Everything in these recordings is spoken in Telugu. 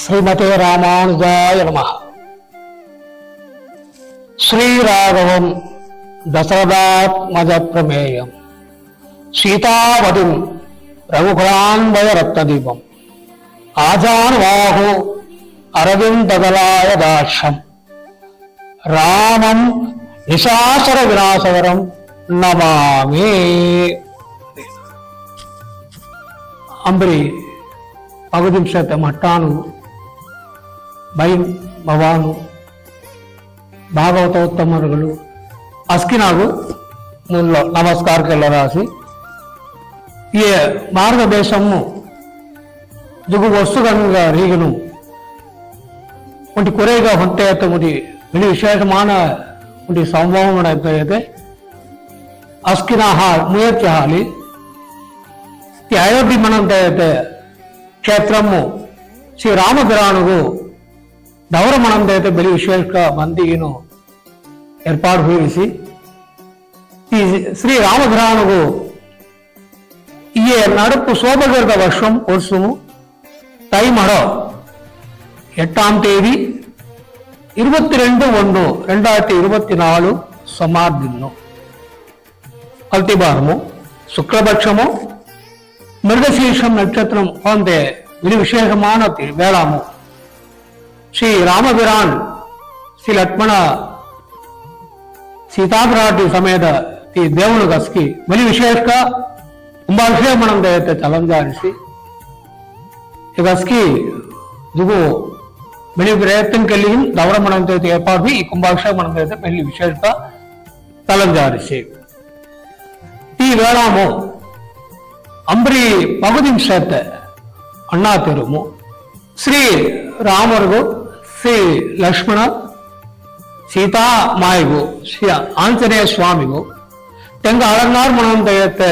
శ్రీమతే రామానుజాయ నమ. శ్రీరాఘవం దశరథాత్మజ ప్రమేయం సీతావతిం రఘుకులాన్వయ రత్నదీపం ఆజానుబాహు అరవిందగలాయ దాక్షం రామం నిశాసర వినాశవరం నమామి. అంబరి பகுதி మట్టాను ಬೈ ಭವಾನು, ಭಾಗವತೋತ್ತಮರುಗಳು, ಅಸ್ಕಿನಾಗು, ಮುಲ್ಲ ನಮಸ್ಕಾರಕ್ಕೆಲ್ಲರಾಸಿ ಈ మార్గదేశము జుగు వస్తుగంగా రీగను ಒಂಟಿ ಕೊರೆಗ ಹೊಂಟೆ ತಮುದಿ ಬಿಳಿ ವಿಶೇಷಮಾನ ಒಂಟಿ ಸಂಭಾವನೆ ಇದೆ. ಅಸ್ಕಿನ ಹಾಲ್, ಮುಯತ್ಯ ಹಾಲಿ ತ್ಯಾಯೋದಿ ಮನಂತೆ ಕ್ಷೇತ್ರಮ್ಮು ಶ್ರೀರಾಮಪುರಾಣಗೂ ನವರಮಣದ ಬೆಲೆ ವಿಶ್ವೇಶ್ವರ ಮಂದಿಯನ್ನು ಏರ್ಪಾಡು ಹೂವಿಸಿ ಈ ಶ್ರೀರಾಮಘರಾನವು ಈ ನಡುಕು ಸೋಮಗರದ ವರ್ಷಂ ವರ್ಷವು தை மரம் எட்டாம் தேதி இருபத்தி ரெண்டு ஒன்று ரெண்டாயிரத்தி இருபத்தி நாலு சமாதின்னும் கல்திபாரமும் சுக்லபட்சமும் மிருகசீர்ஷம் நட்சத்திரம் அந்த விசேஷமான வேளாமும் శ్రీ ராமபிரான் శ్రీ లక్ష్మణ సీతాపరాటి సమేత ఈ దేవుని కసికి మరి విశేషంగా కుంభాభిషేమణం దయతే చలంజానిసి ఈ కసికి దిగు మళ్ళీ ప్రయత్నం కలిగి దవరమణం దయతే ఏర్పాటు ఈ కుంభాభిషేమణం దయతే మళ్ళీ విశేషంగా తలంజారిసి ఈ వేళాము అంబరి పగుదిం సేత అన్నా తెరుము. శ్రీ రామరుగు శ్రీ లక్ష్మణ சீதாமாய்வு ஸ்ரீ ஆஞ்சநேய சுவாமிவு டெங்க அலங்கார் மனோந்தயத்தை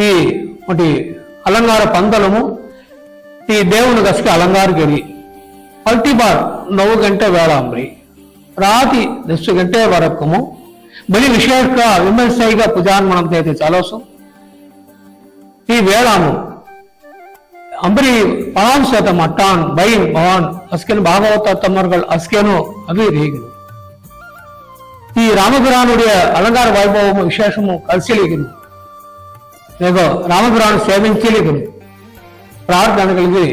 ఈ ఒకటి అలంగార పందలము ఈ దేవుని గసికి అలంగారు గడి పల్టిబార్ నవ్వు గంట వేళాంబ్రి. రాతి దశ గంటే వరకము. బలి విశేష విమర్శగా పుజాన్మనం అయితే చాలా ఈ వేళాము ಅಂಬರಿ ಪರಾಂಸೋತ ಮಟ್ಟಾನ್ ಬೈನ್ ಭವಾನ್ ಅಸ್ಕೇನು பாகவத தம்மர்கள் அஸ்கேனோ அபிரேகணும் ಈ ರಾಮಪುರಾಣುடைய ಅಲಂಕಾರ ವೈಭವము విశేషము కలిసిలిగిను ఏదో రామపురాణ సేవించలిగిను ಪ್ರಾರ್ಥನೆಗಳಿಗೆ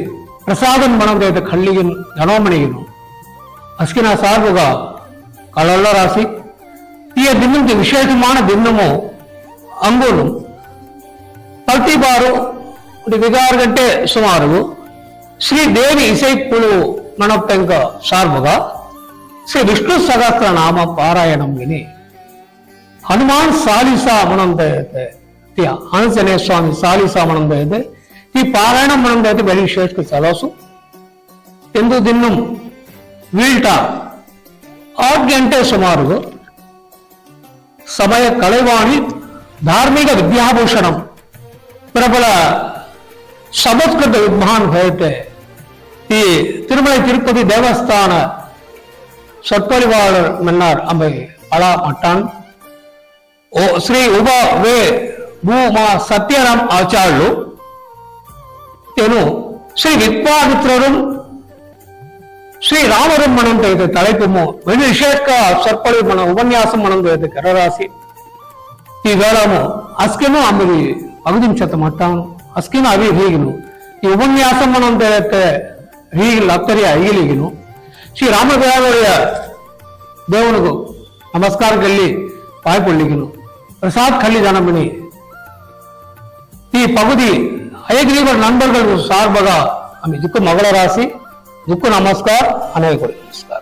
ಪ್ರಸಾದನ ಮನೋದೇತ ಕಳ್ಳಿಗಿನ ಧನೋಮಣಿಗಿನು அஸ்கினா சார்புகா கலல்ல ராசி ஈய தின்னுக்கு விசேஷமான தின்னமோ அங்கோலும் பல்திபாரோ விகார் கண்டே சுமாரு ஸ்ரீ தேவி இசைக்குழு மணப்பெங்க சார்புகா శ్రీ విష్ణు సహస్ర నామ పారాయణం విని హనుమాన్ సాలిసా మనం దయతే ఆంజనేయ స్వామి సాలిసా మనం దయతే ఈ పారాయణం మనం దయతే వెరీ శ్రేష్ఠ చలసు ఎందు దిన్నం వీల్ట ఆరు గంటే సుమారు సమయ కళవాణి ధార్మిక విద్యాభూషణం ప్రబల ಶಬತ್ಕೃತ ವಿದ್ವಾನ್ ಭಯತೆ ಈ ತಿರುಮಲ ತಿರುಪತಿ ದೇವಸ್ಥಾನ சொற்பொழிவாளர் மன்னார் அம்பை அலா மட்டான் ஓ ஸ்ரீ உப வே ಭೂ ಮಾ ಸತ್ಯರಾಮ್ ಆಚಾರ್ಯರು ಏನು ಶ್ರೀ ವಿದ್ವಾಮಿತ್ರರು ಶ್ರೀ ರಾಮರಂ ಮಣಂ ತೆಗೆದ ತಲೆಪುಮ್ಮು ವಿಶೇಷ ಸರ್ಪಳಿ ಮನ ಉಪನ್ಯಾಸ ಮಣಂ ತೆಗೆದ ಕರರಾಸಿ ಈ ವೇಳಾము అస్కేమో అమ్మది అగుదించేత మట్టాను ಅಸ್ಕಿನ ಅವಿ ಹೀಗಿನು ಈ ಉಪನ್ಯಾಸಮ್ಮನ ಅಂತ ಹೇಳುತ್ತೆ ಹೀಗಿಲ್ಲ ಅತ್ತರಿಯ ಹೀಗಿಲಿಗಿನು ಶ್ರೀ ರಾಮದೇವರೊಯ ದೇವನಿಗೂ ನಮಸ್ಕಾರದಲ್ಲಿ ಪಾಯ್ಕೊಳ್ಳಿಗಿನು பிரசாத் கல்லி தனமணி இப்பகுதி அயக்ரீவர் நண்பர்கள் சார்பாக அமைச்சுக்கு மகள ராசி துக்கு நமஸ்கார் அனைவருக்கும் நமஸ்கார்